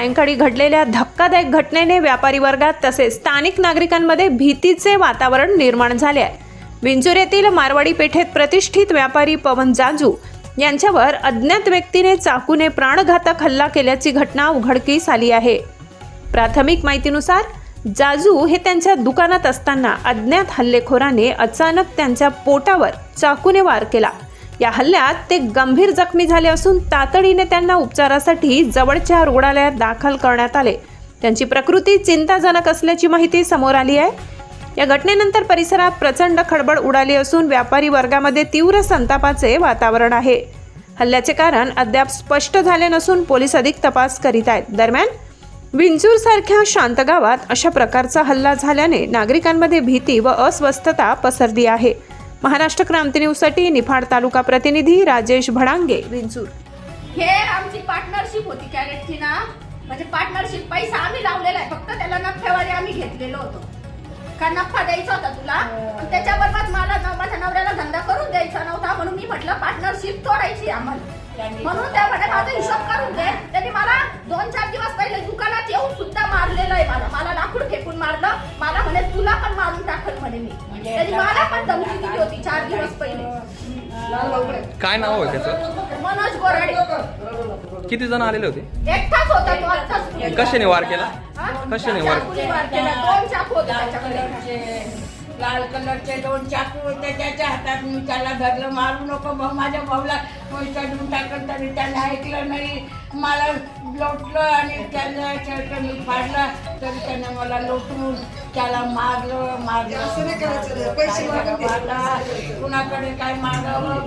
सायंकाळी घडलेल्या धक्कादायक घटनेने व्यापारी वर्गात तसेच स्थानिक नागरिकांमध्ये भीतीचे वातावरण निर्माण झाले आहे. विंचूर येथील मारवाडी पेठेत प्रतिष्ठित व्यापारी पवन जाजू यांच्यावर अज्ञात व्यक्तीने चाकूने प्राणघातक हल्ला केल्याची घटना उघडकीस आली आहे. प्राथमिक माहितीनुसार जाजू हे त्यांच्या दुकानात असताना अज्ञात हल्लेखोराने अचानक त्यांच्या पोटावर चाकूने वार केला. या हल्ल्यात ते गंभीर जखमी झाले असून तातडीने त्यांना उपचारासाठी जवळच्या रुग्णालयात दाखल करण्यात आले. त्यांची प्रकृती चिंताजनक असल्याची माहिती समोर आली आहे. या घटनेनंतर परिसरात प्रचंड खळबळ उडाली असून व्यापारी वर्गामध्ये तीव्र संतापाचे वातावरण आहे. हल्ल्याचे कारण अद्याप स्पष्ट झाले नसून पोलीस अधिक तपास करीत आहेत. दरम्यान विंचूर सारख्या शांत गावात अशा प्रकारचा हल्ला झाल्याने नागरिकांमध्ये भीती व अस्वस्थता पसरली आहे. महाराष्ट्र क्रांती न्यूजसाठी निफाड तालुका प्रतिनिधी राजेश भडांगे. विंचूर. हे आमची पार्टनरशिप होती कॅरेटची ना. म्हणजे पार्टनरशिप पैसा आम्ही लावलेला आहे. फक्त त्याला नफ्यावारी आम्ही घेतलेलो होतो. का नफा द्यायचा होता तुला? आणि त्याच्याबरोबर मला न- माझ्या नवऱ्याला धंदा करून द्यायचा नव्हता. म्हणून मी म्हटलं पार्टनरशिप तोडायची आम्हाला. म्हणून त्या म्हणे माझा हिशोब करून दे. त्यांनी मला दोन चार दिवस पहिले दुकानात येऊन सुद्धा मारलेलं आहे मला. मला लाकूड फेकून मारलं. मला म्हणे तुला पण मारून टाकल म्हणे मी. मला पण धमकी दिली होती चार दिवस पहिले. काय नाव आहे त्याचं? मनोज गोराडे. किती जण आलेले होते? एकटाच होता तो आत्ताच. कशाने वार केला? कशाने वार केला. दोन चाकू होते लाल त्याच्याकडे. लाल कलरचे दोन चाकू होते त्याच्या हातात मी त्याला धरलं मारू नको भाऊ माझ्या भाऊला चढून टाकलं तरी त्याने ऐकलं नाही मला लोटलं आणि त्याला शर्ट मी फाडला तरी त्याने मला लोटून त्याला मारलं मारलं आता? कुणाकडे काय मागावं